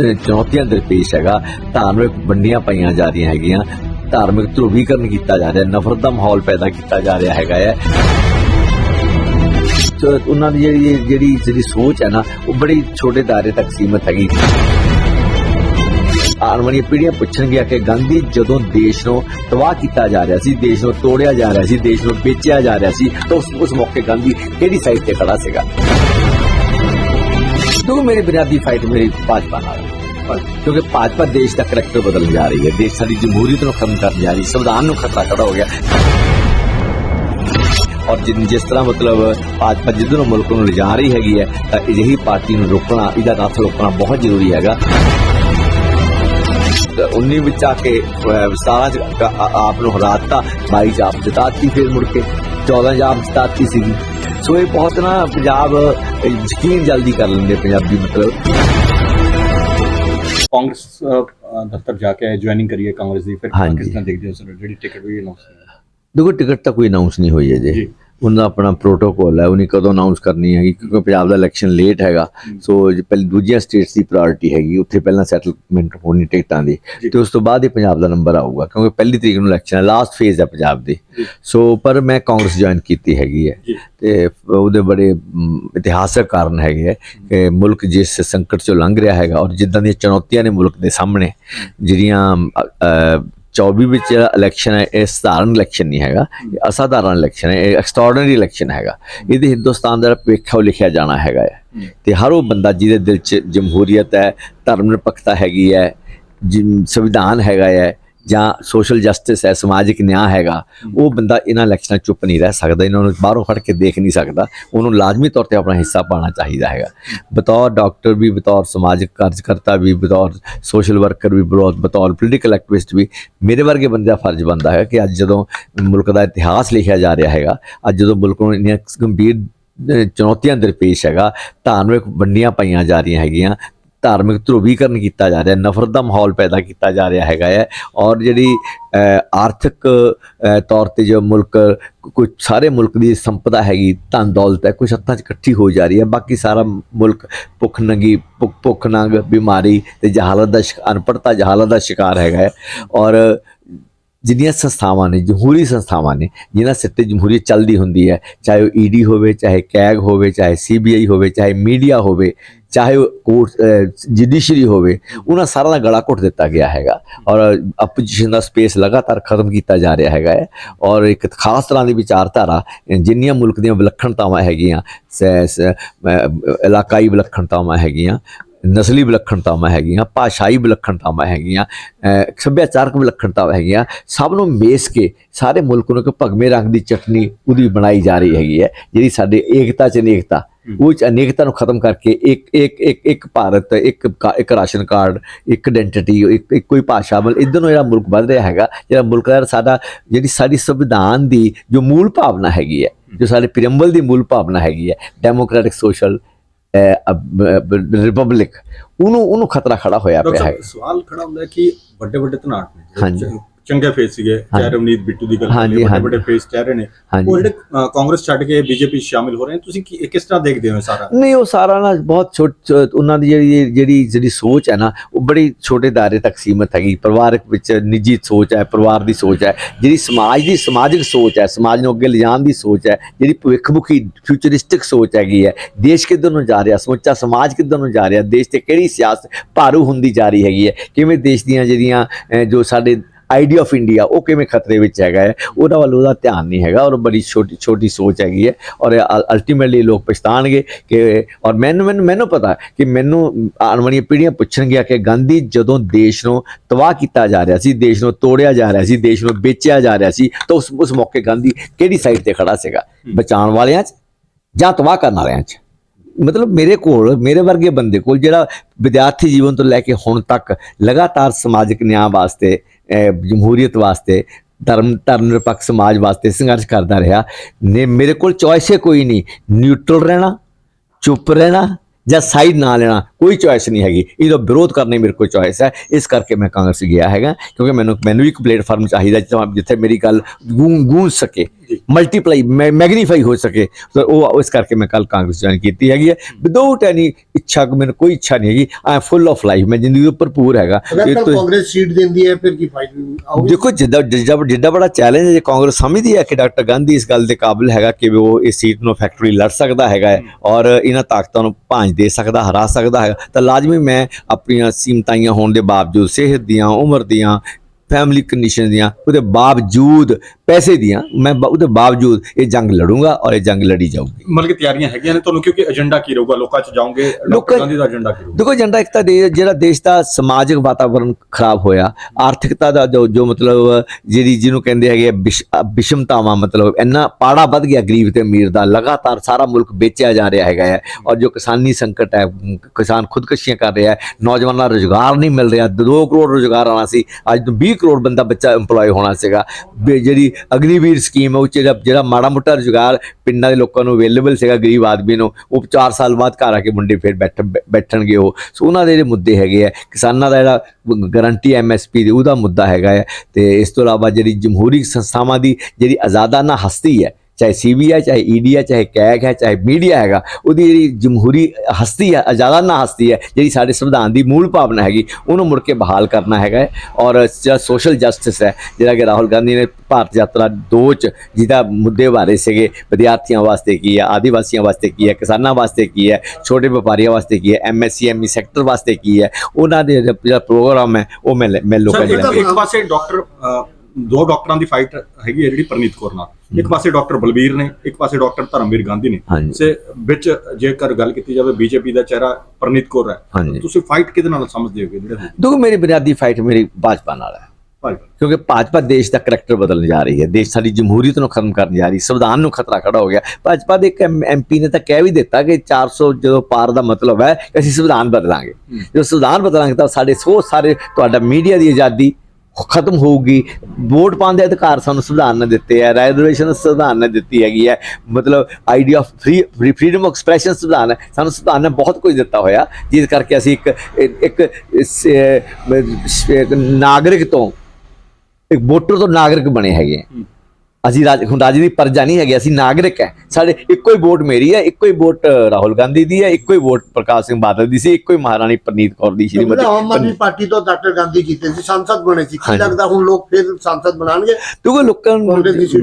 ਅਹ, ਚੁਣੌਤੀਆਂ ਦਰਪੇਸ਼ ਹੈਗਾ ਧਾਰਮਿਕ ਵੰਡੀਆਂ ਪਾਈਆਂ ਜਾ ਰਹੀਆਂ ਹੈਗੀਆਂ ਧਾਰਮਿਕ ਧਰੁਵੀਕਰਨ ਕੀਤਾ ਜਾ ਰਿਹਾ ਨਫ਼ਰਤ ਦਾ ਮਾਹੌਲ ਪੈਦਾ ਕੀਤਾ ਜਾ ਰਿਹਾ ਹੈਗਾ ਹੈ। ਸੋ ਉਹਨਾਂ ਦੀ ਜਿਹੜੀ ਜਿਹੜੀ ਜਿਹੜੀ ਸੋਚ ਹੈ ਨਾ ਉਹ ਬੜੀ ਛੋਟੇ ਦਾਇਰੇ ਤੱਕ ਸੀਮਤ ਹੈਗੀ। ਆਉਣ ਵਾਲੀਆਂ ਪੀੜ੍ਹੀਆਂ ਪੁੱਛਣਗੀਆਂ ਕਿ ਗਾਂਧੀ ਜਦੋਂ ਦੇਸ਼ ਨੂੰ ਤਬਾਹ ਕੀਤਾ ਜਾ ਰਿਹਾ ਸੀ ਦੇਸ਼ ਨੂੰ ਤੋੜਿਆ ਜਾ ਰਿਹਾ ਸੀ ਦੇਸ਼ ਨੂੰ ਵੇਚਿਆ ਜਾ ਰਿਹਾ ਸੀ ਤਾਂ ਉਸ ਉਸ ਮੌਕੇ ਗਾਂਧੀ ਕਿਹੜੀ ਸਾਈਡ ਤੇ ਖੜਾ ਸੀਗਾ? ਦੋ ਮੇਰੀ ਬੁਨਿਆਦੀ ਫਾਈਟ ਮੇਰੀ ਭਾਜਪਾ ਨਾਲ ਹੈ। ਕਿਉਂਕਿ ਭਾਜਪਾ ਦੇਸ਼ ਦਾ ਕਰੈਕਟਰ ਬਦਲਣ ਜਾ ਰਹੀ ਹੈ ਦੇਸ਼ ਸਾਡੀ ਜਮਹੂਰੀਅਤ ਨੂੰ ਖਤਮ ਕਰਨ ਜਾ ਰਹੀ ਹੈ ਸੰਵਿਧਾਨ ਨੂੰ ਖਤਰਾ ਖੜਾ ਹੋ ਗਿਆ ਔਰ ਜਿਨ ਜਿਸ ਤਰ੍ਹਾਂ ਮਤਲਬ ਭਾਜਪਾ ਜਿੱਧਰ ਨੂੰ ਮੁਲਕ ਨੂੰ ਲਿਜਾ ਰਹੀ ਹੈਗੀ ਹੈ ਤਾਂ ਅਜਿਹੀ ਪਾਰਟੀ ਨੂੰ ਰੋਕਣਾ ਇਹਦਾ ਰੱਥ ਰੋਕਣਾ ਬਹੁਤ ਜ਼ਰੂਰੀ ਹੈਗਾ ਤਾਂ 19 ਵਿੱਚ ਆ ਕੇ ਅਹ, ਵਿਸਤਾਰਾਂ ਚ ਆ- ਆ- ਆਪ ਨੂੰ ਹਰਾ ਦਿੱਤਾ 22 ਚ ਆਪ ਜਿਤਾਤੀ ਫਿਰ ਮੁੜ ਕੇ 14 ਚ ਆਪ ਜਿਤਾਤੀ ਸੀਗੀ ਸੋ ਇਹ ਬਹੁਤ ਨਾ ਪੰਜਾਬ ਯਕੀਨ ਜਲਦੀ ਕਰ ਲੈਂਦੇ ਪੰਜਾਬੀ ਮਤਲਬ ਕਾਂਗਰਸ ਦਫ਼ਤਰ ਜਾ ਕੇ ਜੁਆਇਨਿੰਗ ਕਰੀਏ ਕਾਂਗਰਸ ਦੀ ਫਿਰ। ਕਿਸ ਤਰ੍ਹਾਂ ਦੇਖਦੇ ਹੋ ਸਰ ਜਿਹੜੀ ਟਿਕਟ ਵੀ ਅਨਾਉਂਸ ਦੇਖੋ ਟਿਕਟ ਤਾਂ ਕੋਈ ਅਨਾਉਂਸ ਨਹੀਂ ਹੋਈ ਅਜੇ ਜੀ। ਉਹਨਾਂ ਦਾ ਆਪਣਾ ਪ੍ਰੋਟੋਕਾਲ ਹੈ ਉਹਨੇ ਕਦੋਂ ਅਨਾਉਂਸ ਕਰਨੀ ਹੈਗੀ ਕਿਉਂਕਿ ਪੰਜਾਬ ਦਾ ਇਲੈਕਸ਼ਨ ਲੇਟ ਹੈਗਾ। ਸੋ ਪਹਿਲੇ ਦੂਜੀਆਂ ਸਟੇਟਸ ਦੀ ਪ੍ਰਾਇੋਰਟੀ ਹੈਗੀ ਉੱਥੇ ਪਹਿਲਾਂ ਸੈਟਲਮੈਂਟ ਹੋਣੀ ਟਿਕਟਾਂ ਦੀ। ਤੇ ਉਸ ਤੋਂ ਬਾਅਦ ਹੀ ਪੰਜਾਬ ਦਾ ਨੰਬਰ ਆਊਗਾ ਕਿਉਂਕਿ ਪਹਿਲੀ ਤਰੀਕ ਨੂੰ ਇਲੈਕਸ਼ਨ ਹੈ ਲਾਸਟ ਫੇਜ਼ ਹੈ ਪੰਜਾਬ ਦੀ। ਸੋ ਪਰ ਮੈਂ ਕਾਂਗਰਸ ਜੁਆਇਨ ਕੀਤੀ ਹੈਗੀ ਹੈ। ਤੇ ਉਹਦੇ ਬੜੇ ਇਤਿਹਾਸਕ ਕਾਰਨ ਹੈਗੇ ਹੈ ਕਿ ਮੁਲਕ ਜਿਸ ਸੰਕਟ ਚੋਂ ਲੰਘ ਰਿਹਾ ਹੈਗਾ ਔਰ ਜਿੱਦਾਂ ਦੀਆਂ ਚੁਣੌਤੀਆਂ ਨੇ ਮੁਲਕ ਦੇ ਸਾਹਮਣੇ ਜਿਹੜੀਆਂ 24 ਵਿੱਚ ਜਿਹੜਾ ਇਲੈਕਸ਼ਨ ਹੈ ਇਹ ਸਧਾਰਨ ਇਲੈਕਸ਼ਨ ਨਹੀਂ ਹੈਗਾ ਇਹ ਅਸਾਧਾਰਨ ਇਲੈਕਸ਼ਨ ਹੈ ਇਹ ਐਕਸਟਰਾਆਰਡਨਰੀ ਇਲੈਕਸ਼ਨ ਹੈਗਾ ਇਹਦੇ ਹਿੰਦੁਸਤਾਨ ਦਾ ਭਵਿੱਖ ਉਹ ਲਿਖਿਆ ਜਾਣਾ ਹੈਗਾ ਹੈ ਤੇ ਹਰ ਉਹ ਬੰਦਾ ਜਿਹਦੇ ਦਿਲ 'ਚ ਜਮਹੂਰੀਅਤ ਹੈ ਧਰਮ ਨਿਰਪੱਖਤਾ ਹੈਗੀ ਹੈ ਜਿ- ਸੰਵਿਧਾਨ ਹੈਗਾ ਹੈ ਜਾਂ ਸੋਸ਼ਲ ਜਸਟਿਸ ਹੈ, ਸਮਾਜਿਕ ਨਿਆਂ ਹੈਗਾ, ਉਹ ਬੰਦਾ ਇਹਨਾਂ ਇਲੈਕਸ਼ਨਾਂ 'ਚ ਚੁੱਪ ਨਹੀਂ ਰਹਿ ਸਕਦਾ, ਇਹਨਾਂ ਨੂੰ ਬਾਹਰੋਂ ਫੜ ਕੇ ਦੇਖ ਨਹੀਂ ਸਕਦਾ, ਉਹਨੂੰ ਲਾਜ਼ਮੀ ਤੌਰ ਤੇ ਆਪਣਾ ਹਿੱਸਾ ਪਾਉਣਾ ਚਾਹੀਦਾ ਹੈਗਾ। ਬਤੌਰ ਡਾਕਟਰ ਵੀ, ਬਤੌਰ ਸਮਾਜਿਕ ਕਾਰਜਕਰਤਾ ਵੀ, ਬਤੌਰ ਸੋਸ਼ਲ ਵਰਕਰ ਵੀ, ਬਤੌਰ ਬਤੌਰ ਪੋਲੀਟੀਕਲ ਐਕਟਿਵਿਸਟ ਵੀ, ਮੇਰੇ ਵਰਗੇ ਬੰਦੇ ਦਾ ਫਰਜ਼ ਬਣਦਾ ਹੈ ਕਿ ਅੱਜ ਜਦੋਂ ਮੁਲਕ ਦਾ ਇਤਿਹਾਸ ਲਿਖਿਆ ਜਾ ਰਿਹਾ ਹੈਗਾ, ਅੱਜ ਜਦੋਂ ਮੁਲਕ ਨੂੰ ਇੰਨੀਆਂ ਗੰਭੀਰ ਚੁਣੌਤੀਆਂ ਦਰਪੇਸ਼ ਹੈਗਾ, ਧਾਰਮਿਕ ਵੰਡੀਆਂ ਪਾਈਆਂ ਜਾ ਰਹੀਆਂ ਹੈਗੀਆਂ ਧਾਰਮਿਕ ਧਰੁਵੀਕਰਨ ਕੀਤਾ ਜਾ ਰਿਹਾ, ਨਫ਼ਰਤ ਦਾ ਮਾਹੌਲ ਪੈਦਾ ਕੀਤਾ ਜਾ ਰਿਹਾ ਹੈਗਾ ਹੈ ਔਰ ਜਿਹੜੀ ਆਰਥਿਕ ਤੌਰ ਤੇ ਜੋ ਮੁਲਕ, ਕੁਝ ਸਾਰੇ ਮੁਲਕ ਦੀ ਸੰਪਦਾ ਹੈਗੀ, ਧਨ ਦੌਲਤ ਹੈ, ਕੁਝ ਹੱਥਾਂ 'ਚ ਇਕੱਠੀ ਹੋ ਜਾ ਰਹੀ ਹੈ, ਬਾਕੀ ਸਾਰਾ ਮੁਲਕ ਭੁੱਖ ਨੰਗੀ, ਭੁੱਖ ਭੁੱਖ ਨੰਗ, ਬਿਮਾਰੀ ਤੇ ਜਹਾਲਤ ਦਾ ਸ਼ਿਕ- ਅਨਪੜ੍ਹਤਾ ਜਹਾਲਤ ਦਾ ਸ਼ਿਕਾਰ ਹੈਗਾ ਹੈ ਔਰ ਜਿੰਨੀਆਂ ਸੰਸਥਾਵਾਂ ਨੇ, ਜਮਹੂਰੀ ਸੰਸਥਾਵਾਂ ਨੇ, ਜਿਨ੍ਹਾਂ ਸਿਰ ਤੇ ਜਮਹੂਰੀਅਤ ਚੱਲਦੀ ਹੁੰਦੀ ਹੈ, ਚਾਹੇ ਉਹ ਈਡੀ ਹੋਵੇ, ਚਾਹੇ ਕੈਗ ਹੋਵੇ, ਚਾਹੇ ਸੀਬੀਆਈ ਹੋਵੇ, ਚਾਹੇ ਮੀਡੀਆ ਹੋਵੇ ਚਾਹੇ ਉਹ ਕੋਰਟ ਜੁਡੀਸ਼ਰੀ ਹੋਵੇ, ਉਹਨਾਂ ਸਾਰਾ ਦਾ ਗਲਾ ਘੁੱਟ ਦਿੱਤਾ ਗਿਆ ਹੈਗਾ। ਔਰ ਆਪੋਜੀਸ਼ਨ ਦਾ ਸਪੇਸ ਲਗਾਤਾਰ ਖਤਮ ਕੀਤਾ ਜਾ ਰਿਹਾ ਹੈਗਾ ਹੈ। ਔਰ ਇੱਕ ਖਾਸ ਤਰ੍ਹਾਂ ਦੀ ਵਿਚਾਰਧਾਰਾ, ਜਿੰਨੀਆਂ ਮੁਲਕ ਦੀਆਂ ਵਿਲੱਖਣਤਾਵਾਂ ਹੈਗੀਆਂ, ਸ- ਇਲਾਕਾਈ ਵਿਲੱਖਣਤਾਵਾਂ ਹੈਗੀਆਂ, ਨਸਲੀ ਵਿਲੱਖਣਤਾਵਾਂ ਹੈਗੀਆਂ, ਭਾਸ਼ਾਈ ਵਿਲੱਖਣਤਾਵਾਂ ਹੈਗੀਆਂ ਸੱਭਿਆਚਾਰਕ ਵਿਲੱਖਣਤਾਵਾਂ ਹੈਗੀਆਂ, ਸਭ ਨੂੰ ਮੇਸ ਕੇ ਸਾਰੇ ਮੁਲਕ ਨੂੰ ਇੱਕ ਭਗਵੇਂ ਰੰਗ ਦੀ ਚਟਨੀ ਉਹਦੀ ਬਣਾਈ ਜਾ ਰਹੀ ਹੈਗੀ ਹੈ, ਜਿਹੜੀ ਸਾਡੇ ਏਕਤਾ ਚ ਅਨੇਕਤਾ ਉਹ ਚ ਅਨੇਕਤਾ ਨੂੰ ਖਤਮ ਕਰਕੇ ਇੱਕ ਇੱਕ ਇੱਕ ਇੱਕ ਭਾਰਤ ਇੱਕ ਇੱਕ ਰਾਸ਼ਨ ਕਾਰਡ ਇੱਕ ਆਇਡੈਂਟੀਟੀ ਇੱਕ ਕੋਈ ਭਾਸ਼ਾ ਮਤਲਬ ਇਦਾਂ ਨੂੰ ਜਿਹੜਾ ਮੁਲਕ ਵੱਧ ਰਿਹਾ ਹੈਗਾ ਜਿਹੜਾ ਮੁਲਕ ਦਾ ਸਾਡਾ ਜਿਹੜੀ ਸਾਡੀ ਸੰਵਿਧਾਨ ਦੀ ਜੋ ਮੂਲ ਭਾਵਨਾ ਹੈਗੀ ਹੈ ਜੋ ਸਾਡੇ ਪ੍ਰੀਅੰਬਲ ਦੀ ਮੂਲ ਭਾਵਨਾ ਹੈਗੀ ਹੈ ਡੈਮੋਕ੍ਰੈਟਿਕ ਸੋਸ਼ਲ ਰਿਪਬਲਿਕ ਉਹਨੂੰ ਉਹਨੂੰ ਖਤਰਾ ਖੜਾ ਹੋਇਆ ਪਿਆ ਹੈ ਸਵਾਲ ਖੜਾ ਹੁੰਦਾ ਕਿ ਵੱਡੇ ਵੱਡੇ ਧਨਾਟ ਨੇ ਚੰਗੇ ਫੇਸ ਸੀਗੇ। ਚਾਹੇ ਰਵਨੀਤ ਬਿੱਟੂ ਦੀ ਗੱਲ ਕਰੀਏ ਵੱਡੇ। ਵੱਡੇ ਫੇਸ ਚਿਹਰੇ ਨੇ। ਉਹ ਜਿਹੜੇ ਕਾਂਗਰਸ ਛੱਡ ਕੇ ਬੀਜੇਪੀ ਸ਼ਾਮਿਲ ਹੋ ਰਹੇ ਨੇ ਤੁਸੀਂ ਕਿਸ ਤਰ੍ਹਾਂ ਦੇਖਦੇ ਹੋ ਸਾਰਾ? ਨਹੀਂ ਉਹ ਸਾਰਾ ਨਾ ਬਹੁਤ ਛੋਟ ਉਹਨਾਂ ਦੀ ਜਿਹੜੀ ਜਿਹੜੀ ਜਿਹੜੀ ਸੋਚ ਹੈ ਨਾ ਉਹ ਬੜੀ ਛੋਟੇ ਦਾਇਰੇ ਤੱਕ ਸੀਮਤ ਹੈਗੀ। ਪਰਿਵਾਰਕ ਵਿੱਚ ਨਿੱਜੀ ਸੋਚ ਹੈ ਪਰਿਵਾਰ ਦੀ ਸੋਚ ਹੈ ਜਿਹੜੀ ਸਮਾਜ ਦੀ ਸਮਾਜਿਕ ਸੋਚ ਹੈ ਸਮਾਜ ਨੂੰ ਅੱਗੇ ਲਿਜਾਣ ਦੀ ਸੋਚ ਹੈ ਜਿਹੜੀ ਭਵਿੱਖਮੁਖੀ ਫਿਊਚਰਿਸਟਿਕ ਸੋਚ ਹੈਗੀ ਹੈ। ਦੇਸ਼ ਕਿੱਧਰ ਨੂੰ ਜਾ ਰਿਹਾ ਸਮੁੱਚਾ ਸਮਾਜ ਕਿੱਧਰ ਨੂੰ ਜਾ ਰਿਹਾ ਦੇਸ਼ ਤੇ ਕਿਹੜੀ ਸਿਆਸਤ ਭਾਰੂ ਹੁੰਦੀ ਜਾ ਰਹੀ ਹੈਗੀ ਹੈ? ਕਿਵੇਂ ਦੇਸ਼ ਦੀਆਂ ਜਿਹੜੀਆਂ ਜੋ ਸਾਡੇ ਆਈਡੀਆ ਆਫ ਇੰਡੀਆ ਉਹ ਕਿਵੇਂ ਖਤਰੇ ਵਿੱਚ ਹੈਗਾ ਹੈ ਉਹਦਾ ਵੱਲ ਉਹਦਾ ਧਿਆਨ ਨਹੀਂ ਹੈਗਾ ਔਰ ਬੜੀ ਛੋਟੀ ਛੋਟੀ ਸੋਚ ਹੈਗੀ ਹੈ ਔਰ ਅਲਟੀਮੇਟਲੀ ਲੋਕ ਪਛਤਾਣਗੇ ਕਿ ਔਰ ਮੈਨੂੰ ਮੈਨੂੰ ਮੈਨੂੰ ਪਤਾ ਕਿ ਮੈਨੂੰ ਆਉਣ ਵਾਲੀਆਂ ਪੀੜ੍ਹੀਆਂ ਪੁੱਛਣਗੀਆਂ ਕਿ ਗਾਂਧੀ ਜਦੋਂ ਦੇਸ਼ ਨੂੰ ਤਬਾਹ ਕੀਤਾ ਜਾ ਰਿਹਾ ਸੀ ਦੇਸ਼ ਨੂੰ ਤੋੜਿਆ ਜਾ ਰਿਹਾ ਸੀ ਦੇਸ਼ ਨੂੰ ਵੇਚਿਆ ਜਾ ਰਿਹਾ ਸੀ ਤਾਂ ਉਸ ਉਸ ਮੌਕੇ ਗਾਂਧੀ ਕਿਹੜੀ ਸਾਈਡ ਤੇ ਖੜਾ ਸੀਗਾ? ਬਚਾਉਣ ਵਾਲਿਆਂ 'ਚ ਜਾਂ ਤਬਾਹ ਕਰਨ ਵਾਲਿਆਂ 'ਚ? ਮਤਲਬ ਮੇਰੇ ਕੋਲ ਮੇਰੇ ਵਰਗੇ ਬੰਦੇ ਕੋਲ ਜਿਹੜਾ ਵਿਦਿਆਰਥੀ ਜੀਵਨ ਤੋਂ ਲੈ ਕੇ ਹੁਣ ਤੱਕ ਲਗਾਤਾਰ ਸਮਾਜਿਕ ਨਿਆਂ ਵਾਸਤੇ ਜਮਹੂਰੀਅਤ ਵਾਸਤੇ ਧਰਮ ਧਰਮ ਨਿਰਪੱਖ ਸਮਾਜ ਵਾਸਤੇ ਸੰਘਰਸ਼ ਕਰਦਾ ਰਿਹਾ ਨੇ ਮੇਰੇ ਕੋਲ ਚੋਇਸ ਕੋਈ ਨਹੀਂ ਨਿਊਟਰਲ ਰਹਿਣਾ ਚੁੱਪ ਰਹਿਣਾ ਜਾਂ ਸਾਈਡ ਨਾ ਲੈਣਾ ਕੋਈ ਚੋਇਸ ਨਹੀਂ ਹੈਗੀ। ਇਹਦਾ ਵਿਰੋਧ ਕਰਨੀ ਮੇਰੇ ਕੋਲ ਚੋਇਸ ਹੈ। ਇਸ ਕਰਕੇ ਮੈਂ ਕਾਂਗਰਸ ਗਿਆ ਹੈਗਾ ਕਿਉਂਕਿ ਮੈਨੂੰ ਮੈਨੂੰ ਵੀ ਇੱਕ ਪਲੇਟਫਾਰਮ ਚਾਹੀਦਾ ਜਿੱਥੇ- ਜਿੱਥੇ ਮੇਰੀ ਗੱਲ ਗੂੰ ਗੂੰਜ ਸਕੇ। ਮਲਟੀਪਲਾਈ ਮੈਗਨੀਫਾਈ ਹੋ ਸਕੇ। ਤਾਂ ਉਹ ਇਸ ਕਰਕੇ ਮੈਂ ਕੱਲ ਕਾਂਗਰਸ ਜੁਆਇਨ ਕੀਤੀ ਹੈਗੀ ਹੈ। ਵਿਦਆਊਟ ਐਨੀ ਇੱਛਾ ਮੈਨੂੰ ਕੋਈ ਇੱਛਾ ਨਹੀਂ ਹੈਗੀ। ਆਈ ਫੁੱਲ ਆਫ ਲਾਈਫ ਮੈਂ ਜ਼ਿੰਦਗੀ ਤੋਂ ਭਰਪੂਰ ਹੈਗਾ। ਇਹ ਤੋਂ- ਕਾਂਗਰਸ ਸੀਟ ਦਿੰਦੀ ਹੈ ਫਿਰ ਕੀ ਫਾਇਦਾ? ਦੇਖੋ ਜਿੱਦਾਂ ਜਿੱਦਾਂ ਜਿੱਦਾਂ ਬੜਾ ਚੈਲੰਜ ਹੈ ਜੇ ਕਾਂਗਰਸ ਸਮਝਦੀ ਹੈ ਕਿ ਡਾਕਟਰ ਗਾਂਧੀ ਇਸ ਗੱਲ ਦੇ ਕਾਬਿਲ ਹੈਗਾ ਕਿ ਉਹ ਇਸ ਸੀਟ ਨੂੰ ਫੈਕਟਰੀ ਲੜ ਸਕਦਾ ਹੈਗਾ ਔਰ ਇਹਨਾਂ ਤਾਕਤਾਂ ਨੂੰ ਭਾਂਜ ਦੇ ਸਕਦਾ ਹਰਾ ਸਕਦਾ ਹੈਗਾ ਤਾਂ ਲਾਜ਼ਮੀ ਮੈਂ ਆਪਣੀਆਂ ਸੀਮਤਾਈਆਂ ਹੋਣ ਦੇ ਬਾਵਜੂਦ ਸਿਹਤ ਦੀਆਂ ਉਮਰ ਦੀਆਂ ਫੈਮਿਲੀ ਕੰਡੀਸ਼ਨ ਦੀਆਂ ਉਹਦੇ ਬਾਵਜੂਦ ਪੈਸੇ ਦੀਆਂ ਮੈਂ ਉਹਦੇ ਬਾਵਜੂਦ ਇਹ ਜੰਗ ਲੜੂੰਗਾ ਔਰ ਇਹ ਜੰਗ ਲੜੀ ਜਾਊਗੀ। ਮਤਲਬ ਕਿ ਤਿਆਰੀਆਂ ਹੈਗੀਆਂ ਨੇ ਤੁਹਾਨੂੰ ਕਿਉਂਕਿ ਏਜੰਡਾ ਕੀ ਰਹੂਗਾ? ਲੋਕਾਂ 'ਚ ਜਾਓਗੇ ਲੋਕਾਂ- ਗਾਂਧੀ ਦਾ ਏਜੰਡਾ ਕੀ ਰਹੂਗਾ? ਦੇਖੋ ਏਜੰਡਾ ਇੱਕ ਤਾਂ ਜਿਹੜਾ ਦੇਸ਼ ਦਾ ਸਮਾਜਿਕ ਵਾਤਾਵਰਣ ਖਰਾਬ ਹੋਇਆ ਆਰਥਿਕਤਾ ਦਾ ਜੋ ਜੋ ਮਤਲਬ ਜਿਹੜੀ ਜਿਹਨੂੰ ਕਹਿੰਦੇ ਹੈਗੇ ਵਿਸ਼ਮਤਾਵਾਂ ਮਤਲਬ ਇੰਨਾ ਪਾੜਾ ਵੱਧ ਗਿਆ ਗਰੀਬ ਤੇ ਅਮੀਰ ਦਾ ਲਗਾਤਾਰ ਸਾਰਾ ਮੁਲਕ ਵੇਚਿਆ ਜਾ ਰਿਹਾ ਹੈਗਾ ਹੈ ਔਰ ਜੋ ਕਿਸਾਨੀ ਸੰਕਟ ਹੈ ਕਿਸਾਨ ਖੁਦਕਸ਼ੀਆਂ ਕਰ ਰਿਹਾ ਹੈ ਨੌਜਵਾਨਾਂ ਨੂੰ ਰੁਜ਼ਗਾਰ ਨਹੀਂ ਮਿਲ ਰਿਹਾ 2 ਕਰੋੜ ਰੁਜ਼ਗਾਰ ਆਣਾ ਸੀ ਅੱਜ ਤੋਂ 20 ਕਰੋੜ ਬੰਦਾ ਬੱਚਾ EMPLOY ਹੋਣਾ ਸੀਗਾ। ਜਿਹੜੀ ਅਗਨੀਵੀਰ ਸਕੀਮ ਹੈ ਉਹ 'ਚ ਜਿਹੜਾ ਜਿਹੜਾ ਮਾੜਾ ਮੋਟਾ ਰੁਜ਼ਗਾਰ ਪਿੰਡਾਂ ਦੇ ਲੋਕਾਂ ਨੂੰ ਅਵੇਲੇਬਲ ਸੀਗਾ, ਗਰੀਬ ਆਦਮੀ ਨੂੰ, ਉਹ 4 ਸਾਲ ਬਾਅਦ ਘਰ ਆ ਕੇ ਮੁੰਡੇ ਫਿਰ ਬੈਠ ਬੈਠਣਗੇ ਉਹ। ਸੋ ਉਹਨਾਂ ਦੇ ਜਿਹੜੇ ਮੁੱਦੇ ਹੈਗੇ ਆ, ਕਿਸਾਨਾਂ ਦਾ ਜਿਹੜਾ ਗਾਰੰਟੀ ਐਮਐਸਪੀ ਦੀ, ਉਹਦਾ ਮੁੱਦਾ ਹੈਗਾ ਹੈ ਤੇ ਇਸ ਤੋਂ ਇਲਾਵਾ ਜਿਹੜੀ ਜਮਹੂਰੀ ਸੰਸਥਾਵਾਂ ਦੀ ਜਿਹੜੀ ਆਜ਼ਾਦਾਨਾ ਹਸਤੀ ਹੈ ਚਾਹੇ ਸੀਬੀਆਈ ਚਾਹੇ ਈਡੀ ਹੈ ਚਾਹੇ ਕੈਗ ਹੈ ਚਾਹੇ ਮੀਡੀਆ ਹੈਗਾ ਉਹਦੀ ਜਿਹੜੀ ਜਮਹੂਰੀ ਹਸਤੀ ਹੈ ਆਜ਼ਾਦਾਨਾ ਹਸਤੀ ਹੈ ਜਿਹੜੀ ਸਾਡੇ ਸੰਵਿਧਾਨ ਦੀ ਮੂਲ ਭਾਵਨਾ ਹੈਗੀ ਉਹਨੂੰ ਮੁੜ ਕੇ ਬਹਾਲ ਕਰਨਾ ਹੈਗਾ ਹੈ। ਔਰ ਜਿਹੜਾ ਸੋਸ਼ਲ ਜਸਟਿਸ ਹੈ ਜਿਹੜਾ ਕਿ ਰਾਹੁਲ ਗਾਂਧੀ ਨੇ ਭਾਰਤ ਯਾਤਰਾ ਦੋ ਚ ਜਿਹਦਾ ਮੁੱਦੇ ਬਾਰੇ ਸੀਗੇ ਵਿਦਿਆਰਥੀਆਂ ਵਾਸਤੇ ਕੀ ਹੈ ਆਦੀਵਾਸੀਆਂ ਵਾਸਤੇ ਕੀ ਹੈ ਕਿਸਾਨਾਂ ਵਾਸਤੇ ਕੀ ਹੈ ਛੋਟੇ ਵਪਾਰੀਆਂ ਵਾਸਤੇ ਕੀ ਹੈ ਐਮਐਸਸੀਐਮਈ ਸੈਕਟਰ ਵਾਸਤੇ ਕੀ ਹੈ ਉਹਨਾਂ ਦੇ ਜਿਹੜਾ ਪ੍ਰੋਗਰਾਮ ਹੈ ਉਹ ਮੈਂ ਮੈਂ ਲੋਕਾਂ ਦੇ ਇੱਕ ਪਾਸੇ ਡਾਕਟਰ ਦੋ ਡਾਕਟਰਾਂ ਦੀ ਫਾਈਟ ਹੈਗੀ ਹੈ ਜਿਹੜੀ ਪ੍ਰਨੀਤ ਕੌਰ ਨਾਲ। ਇੱਕ ਪਾਸੇ ਡਾਕਟਰ ਬਲਬੀਰ ਨੇ ਇੱਕ ਪਾਸੇ ਡਾਕਟਰ ਧਰਮਵੀਰ ਗਾਂਧੀ ਨੇ। ਸੇ ਵਿੱਚ ਜੇਕਰ ਗੱਲ ਕੀਤੀ ਜਾਵੇ ਬੀਜੇਪੀ ਦਾ ਚਿਹਰਾ ਪ੍ਰਨੀਤ ਕੌਰ ਹੈ। ਤੁਸੀਂ ਫਾਈਟ ਕਿਹਦੇ ਨਾਲ ਸਮਝਦੇ ਹੋਗੇ ਜਿਹੜੇ ਦੇਖੋ ਮੇਰੀ ਬੁਨਿਆਦੀ ਫਾਈਟ ਮੇਰੀ ਭਾਜਪਾ ਨਾਲ ਹੈ। ਕਿਉਂਕਿ ਭਾਜਪਾ ਦੇਸ਼ ਦਾ ਕਰੈਕਟਰ ਬਦਲਣ ਜਾ ਰਹੀ ਹੈ। ਦੇਸ਼ ਸਾਡੀ ਜਮਹੂਰੀਅਤ ਨੂੰ ਖਤਮ ਕਰਨ ਜਾ ਰਹੀ ਸੰਵਿਧਾਨ ਨੂੰ ਖਤਰਾ ਖੜਾ ਹੋ ਗਿਆ। ਭਾਜਪਾ ਦੇ ਇੱਕ ਐਮਪੀ ਨੇ ਤਾਂ ਕਹਿ ਵੀ ਦਿੱਤਾ ਕਿ 400 ਜਦੋਂ ਪਾਰ ਦਾ ਮਤਲਬ ਹੈ ਕਿ ਅਸੀਂ ਸੰਵਿਧਾਨ ਬਦਲਾਂਗੇ। ਜਦੋਂ ਸੰਵਿਧਾਨ ਬਦਲਾਂਗੇ ਤਾਂ ਸਾਡੇ ਸੋ ਸਾਰੇ ਤੁਹਾਡਾ ਮੀਡੀਆ ਦੀ ਆਜ਼ਾਦੀ ਖਤਮ ਹੋਊਗੀ। ਵੋਟ ਪਾਉਣ ਦੇ ਅਧਿਕਾਰ ਸਾਨੂੰ ਸੰਵਿਧਾਨ ਨੇ ਦਿੱਤੇ ਹੈ ਰਿਜ਼ਰਵੇਸ਼ਨ ਸੰਵਿਧਾਨ ਨੇ ਦਿੱਤੀ ਹੈਗੀ ਹੈ ਮਤਲਬ idea of free freedom of expression ਸੰਵਿਧਾਨ ਹੈ। ਸਾਨੂੰ ਸੰਵਿਧਾਨ ਨੇ ਬਹੁਤ ਕੁਝ ਦਿੱਤਾ ਹੋਇਆ। ਜਿਸ ਕਰਕੇ ਅਸੀਂ ਇੱਕ ਇੱਕ ਨਾਗਰਿਕ ਤੋਂ, ਇੱਕ ਵੋਟਰ ਤੋਂ ਨਾਗਰਿਕ ਬਣੇ ਹੈਗੇ ਹਾਂ। ਅਸੀਂ ਰਾਜ ਹੁਣ ਰਾਜ ਦੀ ਪਰਜਾ ਨਹੀਂ ਹੈਗੇ ਅਸੀਂ ਨਾਗਰਿਕ ਹੈ। ਸਾਡੇ ਇੱਕੋ ਹੀ ਵੋਟ ਮੇਰੀ ਹੈ ਇੱਕੋ ਹੀ ਵੋਟ ਰਾਹੁਲ ਗਾਂਧੀ ਦੀ ਹੈ ਇੱਕੋ ਹੀ ਵੋਟ ਪ੍ਰਕਾਸ਼ ਸਿੰਘ ਬਾਦਲ ਦੀ ਸੀ ਇੱਕੋ ਹੀ ਮਹਾਰਾਣੀ ਪ੍ਰਨੀਤ ਕੌਰ ਦੀ ਸ਼੍ਰੀਮਤੀ ਆਮ ਆਦਮੀ ਪਾਰਟੀ ਤੋਂ ਡਾਕਟਰ ਗਾਂਧੀ ਜਿੱਤੇ ਸੀ ਸੰਸਦ ਬਣੇ ਸੀ। ਕੀ। ਲੱਗਦਾ ਹੁਣ ਲੋਕ ਫਿਰ ਸੰਸਦ ਬਣਾਉਣਗੇ? ਦੇਖੋ ਲੋਕਾਂ ਨੂੰ।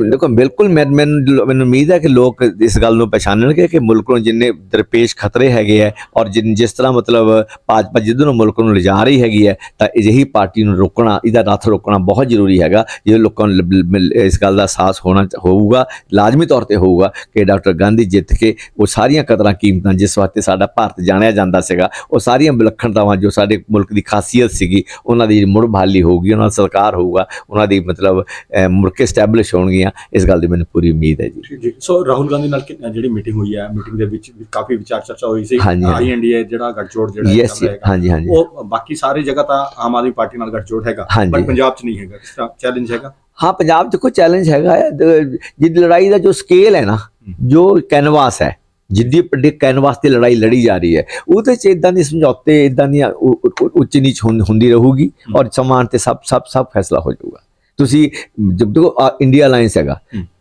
ਦੇਖੋ ਬਿਲਕੁਲ ਮੈਂ ਮੈਨੂੰ ਉਮੀਦ ਹੈ ਕਿ ਲੋਕ ਇਸ ਗੱਲ ਨੂੰ ਪਛਾਣਨਗੇ ਕਿ ਮੁਲਕ ਨੂੰ ਜਿੰਨੇ ਦਰਪੇਸ਼ ਖਤਰੇ ਹੈਗੇ ਆ ਔਰ ਜਿਨ ਜਿਸ ਤਰ੍ਹਾਂ ਮਤਲਬ ਭਾਜਪਾ ਜਿੱਧਰ ਨੂੰ ਮੁਲਕ ਨੂੰ ਲਿਜਾ ਰਹੀ ਹੈਗੀ ਹੈ ਤਾਂ ਅਜਿਹੀ ਪਾਰਟੀ ਨੂੰ ਰੋਕਣਾ ਇਹਦਾ ਰੱਥ ਰੋਕਣਾ ਬਹੁਤ ਜ਼ਰੂਰੀ ਹੈਗਾ। ਜੇ ਲੋਕਾਂ ਨੂੰ ਇਸ ਗੱਲ ਦਾ ਅਹਿਸਾਸ ਹੋਣਾ ਹੋਊਗਾ ਲਾਜ਼ਮੀ ਤੌਰ ਤੇ ਹੋਊਗਾ ਕਿ ਡਾਕਟਰ ਗਾਂਧੀ ਜਿੱਤ ਕੇ ਉਹ ਸਾਰੀਆਂ ਕਦਰਾਂ ਕੀਮਤਾਂ ਜਿਸ ਵਾਸਤੇ ਸਾਡਾ ਭਾਰਤ ਜਾਣਿਆ ਜਾਂਦਾ ਸੀਗਾ ਉਹ ਸਾਰੀਆਂ ਵਿਲੱਖਣਤਾਵਾਂ ਜੋ ਸਾਡੇ ਮੁਲਕ ਦੀ ਖਾਸੀਅਤ ਸੀਗੀ ਉਹਨਾਂ ਦੀ ਮੁੜ ਬਹਾਲੀ ਹੋਊਗੀ ਉਹਨਾਂ ਦਾ ਸਰਕਾਰ ਹੋਊਗਾ ਉਹਨਾਂ ਦੀ ਮਤਲਬ ਅਹ, ਮੁੜ ਕੇ ਸਟੈਬਲਿਸ਼ ਹੋਣਗੀਆਂ ਇਸ ਗੱਲ ਦੀ ਮੈਨੂੰ ਪੂਰੀ ਉਮੀਦ ਹੈ ਜੀ। ਜੀ ਸੋ ਰਾਹੁਲ ਗਾਂਧੀ ਨਾਲ ਜਿਹੜੀ ਮੀਟਿੰਗ ਹੋਈ ਹੈ ਮੀਟਿੰਗ ਦੇ ਵਿੱਚ ਕਾਫੀ ਵਿਚਾਰ ਚਰਚਾ ਹੋਈ ਸੀ। ਹਾਂਜੀ। ਆਈਐਨਡੀਏ ਜਿਹੜਾ ਗੱਠਜੋੜ ਜਿਹੜਾ ਯੈਸ ਚੱਲ ਰਿਹਾ ਹੈਗਾ, ਹਾਂਜੀ ਹਾਂਜੀ। ਉਹ ਬਾਕੀ ਸਾਰੀ ਜਗ੍ਹਾ ਤਾਂ ਆਮ ਆਦਮੀ ਪਾਰਟੀ ਨਾਲ ਗੱਠਜੋੜ ਹੈਗਾ। ਬਟ ਪੰਜਾਬ 'ਚ ਨਹੀਂ ਹੈਗਾ। ਇਸ ਤਰ੍ਹਾਂ ਚੈਲੰਜ ਹੈਗਾ। ਹਾਂ ਪੰਜਾਬ 'ਚ ਕੋਈ ਚੈਲੰਜ ਹੈਗਾ ਦ- ਜਿਹ ਲੜਾਈ ਦਾ ਜੋ ਸਕੇਲ ਹੈ ਨਾ ਜੋ ਕੈਨਵਾਸ ਹੈ ਜਿੱਦੀ ਵੱਡੇ ਕੈਨਵਾਸ ਤੇ ਲੜਾਈ ਲੜੀ ਜਾ ਰਹੀ ਹੈ ਉਹਦੇ 'ਚ ਇਦਾਂ ਦੀ ਸਮਝੌਤੇ ਇਦਾਂ ਉ- ਉੱਚ ਨੀਚ ਹੁੰਦੀ ਰਹੂਗੀ ਔਰ ਸਮਾਨ ਤੇ ਸਭ ਸਭ ਸਭ ਫੈਸਲਾ ਹੋ ਜਾਊਗਾ ਤੁਸੀਂ ਜਦ ਦੇਖੋ ਇੰਡੀਆ ਅਲਾਈਅੰਸ ਹੈਗਾ।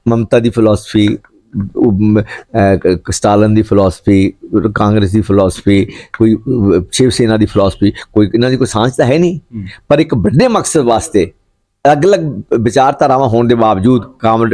ਮਮਤਾ ਦੀ ਫਿਲਾਸਫੀ ਸਟਾਲਨ ਦੀ ਫਿਲਾਸਫੀ ਕਾਂਗਰਸ ਦੀ ਫਿਲਾਸਫੀ ਕੋਈ ਸ਼ਿਵ ਸੈਨਾ ਦੀ ਫਿਲਾਸਫੀ ਕੋਈ ਇਹਨਾਂ ਦੀ ਕੋਈ ਸਾਂਝ ਤਾਂ ਹੈ ਨਹੀਂ। ਪਰ ਇੱਕ ਵੱਡੇ ਮਕਸਦ ਵਾਸਤੇ ਅਲੱਗ-ਅਲੱਗ ਵਿਚਾਰਧਾਰਾਵਾਂ ਹੋਣ ਦੇ ਬਾਵਜੂਦ ਕਾਮਨ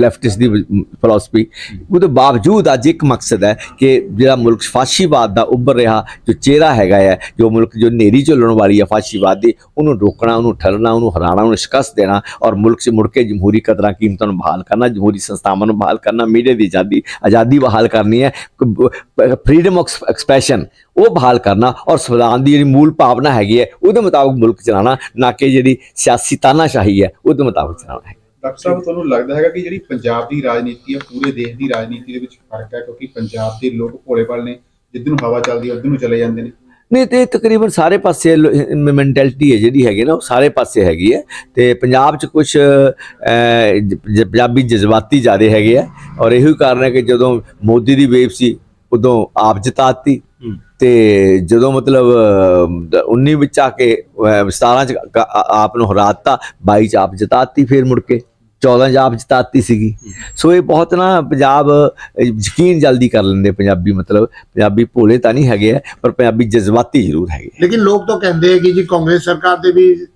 ਲੈਫਟਿਸਟ ਦੀ ਫਿਲਾਸਫੀ ਉਹਦੇ ਬਾਵਜੂਦ ਅੱਜ ਇੱਕ ਮਕਸਦ ਹੈ ਕਿ ਜਿਹੜਾ ਮੁਲਕ ਫਾਸ਼ੀਵਾਦ ਦਾ ਉੱਭਰ ਰਿਹਾ, ਜੋ ਚਿਹਰਾ ਹੈਗਾ ਹੈ, ਜੋ ਮੁਲਕ ਜੋ ਨੇਰੀ ਝੁੱਲਣ ਵਾਲੀ ਹੈ ਫਾਸ਼ੀਵਾਦ ਦੀ, ਉਹਨੂੰ ਰੋਕਣਾ, ਉਹਨੂੰ ਠੱਲਣਾ ਉਹਨੂੰ ਹਰਾਉਣਾ, ਉਹਨੂੰ ਸ਼ਿਕਸਤ ਦੇਣਾ ਔਰ ਮੁਲਕ 'ਚ ਮੁੜ ਕੇ ਜਮਹੂਰੀ ਕਦਰਾਂ ਕੀਮਤਾਂ ਨੂੰ ਬਹਾਲ ਕਰਨਾ, ਜਮਹੂਰੀ ਸੰਸਥਾਵਾਂ ਨੂੰ ਬਹਾਲ ਕਰਨਾ, ਮੀਡੀਆ ਦੀ ਆਜ਼ਾਦੀ ਆਜ਼ਾਦੀ ਬਹਾਲ ਕਰਨੀ ਹੈ ਫਰੀडम ਆਫ ਐਕਸਪ੍ਰੈਸ਼ਨ ਉਹ ਬਹਾਲ ਕਰਨਾ ਔਰ ਸੰਵਿਧਾਨ ਦੀ ਜਿਹੜੀ ਮੂਲ ਭਾਵਨਾ ਹੈਗੀ ਹੈ ਉਹਦੇ ਮੁਤਾਬਕ ਮੁਲਕ ਚਲਾਉਣਾ ਨਾ ਕਿ ਜਿਹੜੀ ਸਿਆਸੀ ਤਾਨਾਸ਼ਾਹੀ ਹੈ ਉਹਦੇ ਮੁਤਾਬਕ ਚਲਾਉਣਾ ਹੈ ਡਾਕਟਰ ਸਾਹਿਬ ਤੁਹਾਨੂੰ ਲੱਗਦਾ ਹੈਗਾ ਕਿ ਜਿਹੜੀ ਪੰਜਾਬ ਦੀ ਰਾਜਨੀਤੀ ਹੈ ਪੂਰੇ ਦੇਸ਼ ਦੀ ਰਾਜਨੀਤੀ ਦੇ ਵਿੱਚ ਫ਼ਰਕ ਹੈ? ਕਿਉਂਕਿ ਪੰਜਾਬ ਦੇ ਲੋਕ ਭੋਲੇਪਾਲ ਨੇ ਨੂੰ ਹਵਾ ਚੱਲਦੀ ਹੈ ਉੱਧਰ ਨੂੰ ਚਲੇ ਜਾਂਦੇ ਨੇ। ਨਹੀਂ ਤੇ ਤਕਰੀਬਨ ਸਾਰੇ ਪਾਸੇ ਮੈਂਟੈਲਿਟੀ ਹੈ ਜਿਹੜੀ ਹੈਗੀ ਨਾ ਉਹ ਸਾਰੇ ਪਾਸੇ ਹੈਗੀ ਹੈ। ਤੇ ਪੰਜਾਬ 'ਚ ਕੁਝ ਪੰਜਾਬੀ ਜਜ਼ਬਾਤੀ ਜ਼ਿਆਦੇ ਹੈਗੇ ਆ। ਔਰ ਇਹੋ ਹੀ ਕਾਰਨ ਹੈ ਕਿ ਜਦੋਂ ਮੋਦੀ ਦੀ ਵੇਵ ਸੀ ਉਦੋਂ ਆਪ ਜਿਤਾਤੀ। ਤੇ ਜਦੋਂ ਮਤਲਬ ਅਹ, 19 ਵਿੱਚ ਆ ਕੇ ਅਹ, 17 ਚ ਆਪ ਨੂੰ ਹਰਾਤਾ 22 ਚ ਆਪ ਜਿਤਾਤੀ ਫਿਰ ਮੁੜ ਕੇ 14 ਚ ਆਪ ਜਿਤਾਤੀ ਸੀਗੀ। ਸੋ ਇਹ ਬਹੁਤ ਨਾ ਪੰਜਾਬ ਯਕੀਨ ਜਲਦੀ ਕਰ ਲੈਂਦੇ ਪੰਜਾਬੀ ਮਤਲਬ ਪੰਜਾਬੀ ਭੋਲੇ ਤਾਂ ਨਹੀਂ ਹੈਗੇ ਆ, ਪਰ ਪੰਜਾਬੀ ਜਜ਼ਬਾਤੀ ਜ਼ਰੂਰ ਹੈਗੇ ਲੇਕਿਨ ਲੋਕ ਤਾਂ ਕਹਿੰਦੇ ਹੈ ਕਿ ਜੀ ਕਾਂਗਰਸ ਸਰਕਾਰ ਦੇ ਵੀ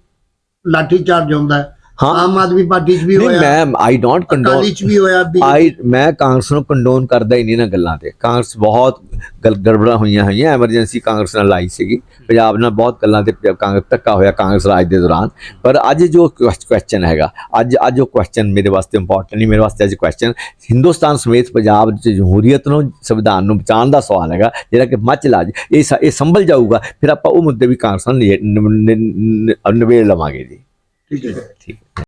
ਲਾਠੀ ਚਾਰਜ ਹੁੰਦਾ ਹੈ। ਹਾਂ। ਆਮ ਆਦਮੀ ਪਾਰਟੀ 'ਚ ਵੀ ਨਹੀਂ ਹੋਇਆ ਮੈਂ ਆਈ ਡੋਂਟ ਕੰਡੋਨ ਅਕਾਲੀ 'ਚ ਵੀ ਹੋਇਆ ਵੀ ਆਈ ਮੈਂ ਕਾਂਗਰਸ ਨੂੰ ਕੰਡੋਨ ਕਰਦਾ ਹੀ ਨਹੀਂ ਨਾ ਗੱਲਾਂ ਤੇ ਕਾਂਗਰਸ ਬਹੁਤ ਗਲ ਗੜਬੜਾਂ ਹੋਈਆਂ ਹੋਈਆਂ ਐਮਰਜੈਂਸੀ ਕਾਂਗਰਸ ਨਾਲ ਲਾਈ ਸੀਗੀ ਪੰਜਾਬ ਨਾਲ ਬਹੁਤ ਗੱਲਾਂ ਤੇ ਕਾਂਗਰਸ ਧੱਕਾ ਹੋਇਆ ਕਾਂਗਰਸ ਰਾਜ ਦੇ ਦੌਰਾਨ ਪਰ ਅੱਜ ਜੋ ਕੁਐਸਚਨ ਹੈਗਾ ਅੱਜ ਅੱਜ ਉਹ ਕੁਐਸਚਨ ਮੇਰੇ ਵਾਸਤੇ ਇੰਪੋਰਟੈਂਟ ਨਹੀਂ ਮੇਰੇ ਵਾਸਤੇ ਅੱਜ ਕੁਐਸਚਨ ਹਿੰਦੁਸਤਾਨ ਸਮੇਤ ਪੰਜਾਬ ਚ ਜਮਹੂਰੀਅਤ ਨੂੰ ਸੰਵਿਧਾਨ ਨੂੰ ਬਚਾਉਣ ਦਾ ਸਵਾਲ ਹੈਗਾ ਜਿਹੜਾ ਕਿ ਮੱਚ ਲਾਜ ਇਹ ਇਹ ਸੰਭਲ ਜਾਊਗਾ ਫਿਰ ਆਪਾਂ ਉਹ ਮੁੱਦੇ ਵੀ ਕਾਂਗਰਸ ਨਾਲ ਨਿਬੇੜ ਲਵਾਂਗੇ ਜੀ 对，对，对。